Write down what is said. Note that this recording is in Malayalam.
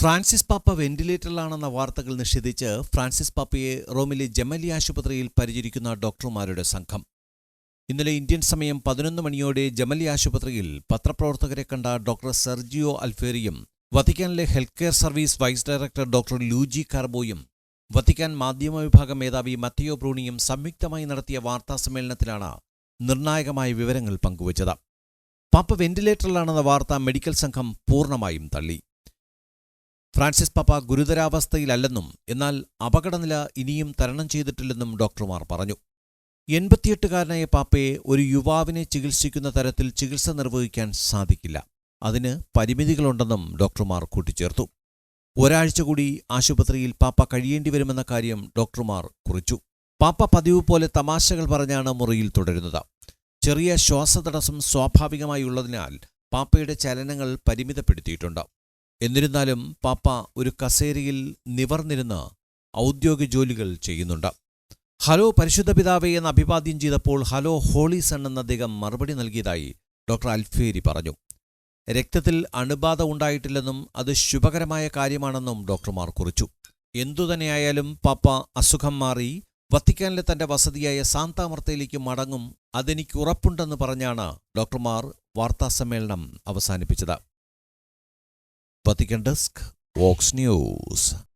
ഫ്രാൻസിസ് പാപ്പ വെന്റിലേറ്ററിലാണെന്ന വാർത്തകൾ നിഷേധിച്ച് ഫ്രാൻസിസ് പാപ്പയെ റോമിലെ ജമലി ആശുപത്രിയിൽ പരിചരിക്കുന്ന ഡോക്ടർമാരുടെ സംഘം. ഇന്നലെ ഇന്ത്യൻ സമയം പതിനൊന്ന് മണിയോടെ ജമലി ആശുപത്രിയിൽ പത്രപ്രവർത്തകരെ കണ്ട ഡോക്ടർ സെർജിയോ അൽഫേറിയും വത്തിക്കാനിലെ health care service vice director doctor Luigi കാർബോയും Vatican മാധ്യമ വിഭാഗം മേധാവി മത്തിയോ ബ്രൂണിയും സംയുക്തമായി നടത്തിയ വാർത്താസമ്മേളനത്തിലാണ് നിർണായകമായ വിവരങ്ങൾ പങ്കുവച്ചത്. പാപ്പ വെന്റിലേറ്ററിലാണെന്ന വാർത്ത മെഡിക്കൽ സംഘം പൂർണമായും തള്ളി. ഫ്രാൻസിസ് പാപ്പ ഗുരുതരാവസ്ഥയിലല്ലെന്നും എന്നാൽ അപകടനില ഇനിയും തരണം ചെയ്തിട്ടില്ലെന്നും ഡോക്ടർമാർ പറഞ്ഞു. എൺപത്തിയെട്ടുകാരനായ പാപ്പയെ ഒരു യുവാവിനെ ചികിത്സിക്കുന്ന തരത്തിൽ ചികിത്സ നിർവഹിക്കാൻ സാധിക്കില്ല. അതിന് പരിമിതികളുണ്ടെന്നും ഡോക്ടർമാർ കൂട്ടിച്ചേർത്തു. ഒരാഴ്ച കൂടി ആശുപത്രിയിൽ പാപ്പ കഴിയേണ്ടി വരുമെന്ന കാര്യം ഡോക്ടർമാർ കുറിച്ചു. പാപ്പ പതിവ് പോലെ തമാശകൾ പറഞ്ഞാണ് മുറിയിൽ തുടരുന്നത്. ചെറിയ ശ്വാസതടസ്സം സ്വാഭാവികമായുള്ളതിനാൽ പാപ്പയുടെ ചലനങ്ങൾ പരിമിതപ്പെടുത്തിയിട്ടുണ്ട്. എന്നിരുന്നാലും പാപ്പ ഒരു കസേരയിൽ നിവർന്നിരുന്ന് ഔദ്യോഗിക ജോലികൾ ചെയ്യുന്നുണ്ട്. ഹലോ പരിശുദ്ധ പിതാവേ എന്ന് അഭിവാദ്യം ചെയ്തപ്പോൾ ഹലോ ഹോളി സൺ എന്ന അദ്ദേഹം മറുപടി നൽകിയതായി ഡോക്ടർ അൽഫേരി പറഞ്ഞു. രക്തത്തിൽ അണുബാധ ഉണ്ടായിട്ടില്ലെന്നും അത് ശുഭകരമായ കാര്യമാണെന്നും ഡോക്ടർമാർ കുറിച്ചു. എന്തുതന്നെയായാലും പാപ്പ അസുഖം മാറി വത്തിക്കാനിലെ തന്റെ വസതിയായ സാന്താമർത്തയിലേക്ക് മടങ്ങും അതെനിക്ക് ഉറപ്പുണ്ടെന്ന് പറഞ്ഞാണ് ഡോക്ടർമാർ വാർത്താസമ്മേളനം അവസാനിപ്പിച്ചത്. Vatican desk Vox News.